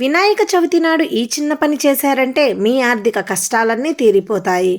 వినాయక చవితి నాడు ఈ చిన్న పని చేశారంటే మీ ఆర్థిక కష్టాలన్నీ తీరిపోతాయి.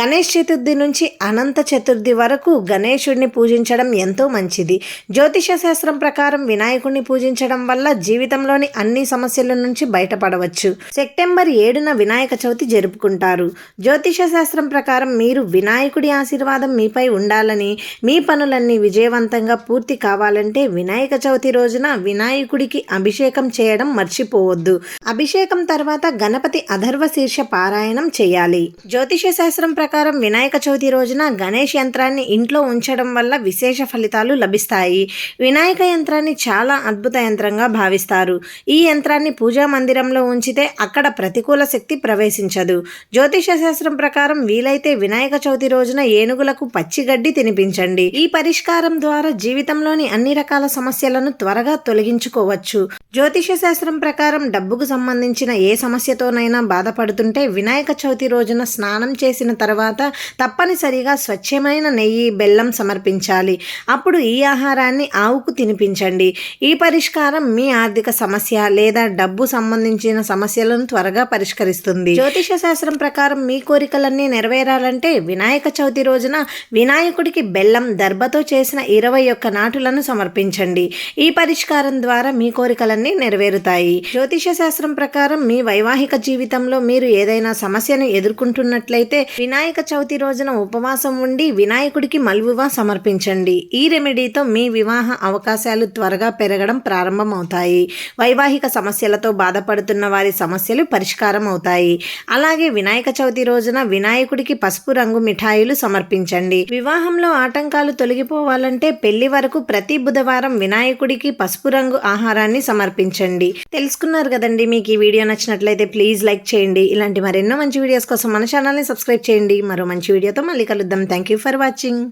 గణేష్ చతుర్థి నుంచి అనంత చతుర్థి వరకు గణేశుడిని పూజించడం ఎంతో మంచిది. జ్యోతిష శాస్త్రం ప్రకారం వినాయకుడిని పూజించడం వల్ల జీవితంలోని అన్ని సమస్యల నుంచి బయటపడవచ్చు. సెప్టెంబర్ ఏడున వినాయక చవితి జరుపుకుంటారు. జ్యోతిష శాస్త్రం ప్రకారం మీరు వినాయకుడి ఆశీర్వాదం మీపై ఉండాలని మీ పనులన్నీ విజయవంతంగా పూర్తి కావాలంటే వినాయక చవితి రోజున వినాయకుడికి అభిషేకం చేయడం మర్చిపోవద్దు. అభిషేకం తర్వాత గణపతి అధర్వ శీర్ష పారాయణం చేయాలి. జ్యోతిష శాస్త్రం ప్రకారం వినాయక చవితి రోజున గణేష్ యంత్రాన్ని ఇంట్లో ఉంచడం వల్ల విశేష ఫలితాలు లభిస్తాయి. వినాయక యంత్రాన్ని చాలా అద్భుత యంత్రంగా భావిస్తారు. ఈ యంత్రాన్ని పూజా మందిరంలో ఉంచితే అక్కడ ప్రతికూల శక్తి ప్రవేశించదు. జ్యోతిష శాస్త్రం ప్రకారం వీలైతే వినాయక చవితి రోజున ఏనుగులకు పచ్చి గడ్డి తినిపించండి. ఈ పరిష్కారం ద్వారా జీవితంలోని అన్ని రకాల సమస్యలను త్వరగా తొలగించుకోవచ్చు. జ్యోతిష శాస్త్రం ప్రకారం డబ్బుకు సంబంధించిన ఏ సమస్యతోనైనా బాధపడుతుంటే వినాయక చవితి రోజున స్నానం చేసిన తర్వాత తప్పనిసరిగా స్వచ్ఛమైన నెయ్యి బెల్లం సమర్పించాలి. అప్పుడు ఈ ఆహారాన్ని ఆవుకు తినిపించండి. ఈ పరిష్కారం మీ ఆర్థిక సమస్య లేదా డబ్బు సంబంధించిన సమస్యలను త్వరగా పరిష్కరిస్తుంది. జ్యోతిష శాస్త్రం ప్రకారం మీ కోరికలన్నీ నెరవేరాలంటే వినాయక చవితి రోజున వినాయకుడికి బెల్లం దర్భతో చేసిన ఇరవై ఒక్క నాటులను సమర్పించండి. ఈ పరిష్కారం ద్వారా మీ కోరికలన్నీ నెరవేరుతాయి. జ్యోతిష శాస్త్రం ప్రకారం మీ వైవాహిక జీవితంలో మీరు ఏదైనా సమస్యను ఎదుర్కొంటున్నట్లయితే వినాయక చవితి రోజున ఉపవాసం ఉండి వినాయకుడికి మల్వివా సమర్పించండి. ఈ రెమెడీతో మీ వివాహ అవకాశాలు త్వరగా పెరగడం ప్రారంభమవుతాయి. వైవాహిక సమస్యలతో బాధపడుతున్న వారి సమస్యలు పరిష్కారం అవుతాయి. అలాగే వినాయక చవితి రోజున వినాయకుడికి పసుపు రంగు మిఠాయిలు సమర్పించండి. వివాహంలో ఆటంకాలు తొలగిపోవాలంటే పెళ్ళి వరకు ప్రతి బుధవారం వినాయకుడికి పసుపు రంగు ఆహారాన్ని సమర్పించండి. తెలుసుకున్నారు కదండి మీకు ఈ వీడియో నచ్చినట్లయితే ప్లీజ్ లైక్ చేయండి. ఇలాంటి మరెన్నో మంచి వీడియోస్ కోసం మన ఛానల్ని సబ్స్క్రైబ్ చేయండి. మరో మంచి వీడియోతో మళ్ళీ కలుద్దాం. Thank you for watching